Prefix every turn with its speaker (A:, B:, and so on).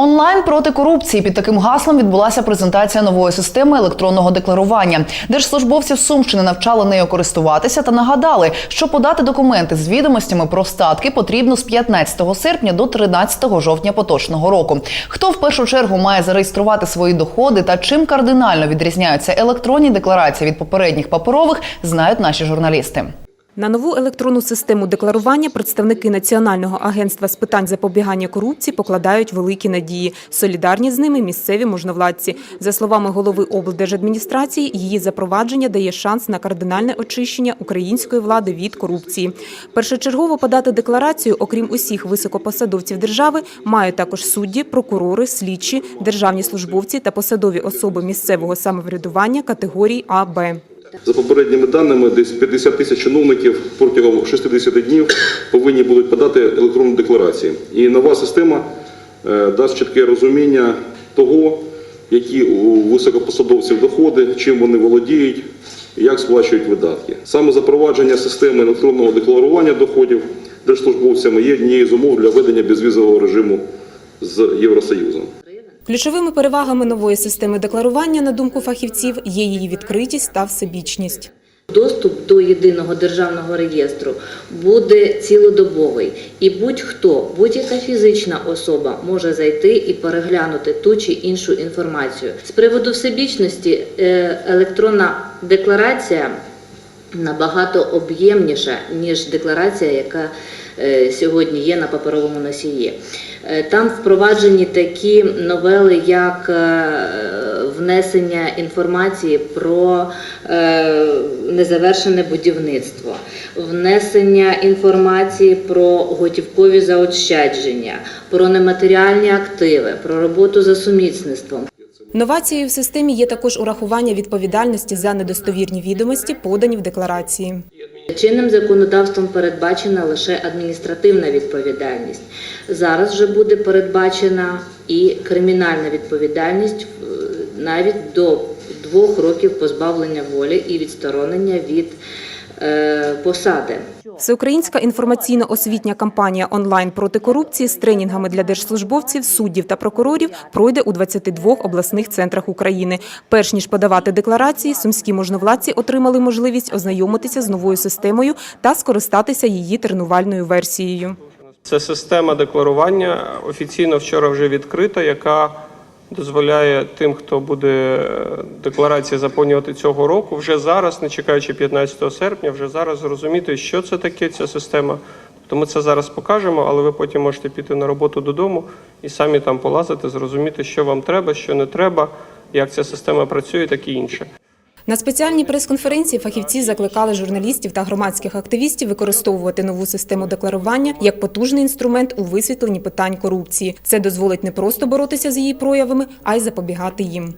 A: Онлайн проти корупції під таким гаслом відбулася презентація нової системи електронного декларування. Держслужбовців Сумщини навчали нею користуватися та нагадали, що подати документи з відомостями про статки потрібно з 15 серпня до 13 жовтня поточного року. Хто в першу чергу має зареєструвати свої доходи та чим кардинально відрізняються електронні декларації від попередніх паперових, знають наші журналісти.
B: На нову електронну систему декларування представники Національного агентства з питань запобігання корупції покладають великі надії. Солідарні з ними місцеві можновладці. За словами голови облдержадміністрації, її запровадження дає шанс на кардинальне очищення української влади від корупції. Першочергово подати декларацію, окрім усіх високопосадовців держави, мають також судді, прокурори, слідчі, державні службовці та посадові особи місцевого самоврядування категорій А, Б.
C: За попередніми даними, десь 50 тисяч чиновників протягом 60 днів повинні будуть подати електронні декларації. І нова система е, дасть чітке розуміння того, які у високопосадовців доходи, чим вони володіють, як сплачують видатки. Саме запровадження системи електронного декларування доходів держслужбовцями є однією з умов для ведення безвізового режиму з Євросоюзом.
B: Ключовими перевагами нової системи декларування, на думку фахівців, є її відкритість та всебічність.
D: Доступ до єдиного державного реєстру буде цілодобовий, і будь-хто, будь-яка фізична особа може зайти і переглянути ту чи іншу інформацію. З приводу всебічності е, електронна декларація набагато об'ємніша ніж декларація, яка е, сьогодні є на паперовому носії. Е, Там впроваджені такі новели, як е, внесення інформації про незавершене будівництво, внесення інформації про готівкові заощадження, про нематеріальні активи, про роботу за сумісництвом.
B: Новацією в системі є також урахування відповідальності за недостовірні відомості, подані в декларації.
D: Чинним законодавством передбачена лише адміністративна відповідальність. Зараз вже буде передбачена і кримінальна відповідальність е, навіть до двох років позбавлення волі і відсторонення від посади.
B: Всеукраїнська інформаційно-освітня кампанія онлайн проти корупції з тренінгами для держслужбовців, суддів та прокурорів пройде у 22 обласних центрах України. Перш ніж подавати декларації, сумські можновладці отримали можливість ознайомитися з новою системою та скористатися її тренувальною версією.
E: Це система декларування офіційно вчора вже відкрита, яка дозволяє тим, хто буде е, декларації заповнювати цього року, вже зараз, не чекаючи 15 серпня, вже зараз зрозуміти, що це таке ця система. Тобто ми це зараз покажемо, але ви потім можете піти на роботу додому і самі там полазити, зрозуміти, що вам треба, що не треба, як ця система працює, так і інше.
B: На спеціальній прес-конференції фахівці закликали журналістів та громадських активістів використовувати нову систему декларування як потужний інструмент у висвітленні питань корупції. Це дозволить не просто боротися з її проявами, а й запобігати їм.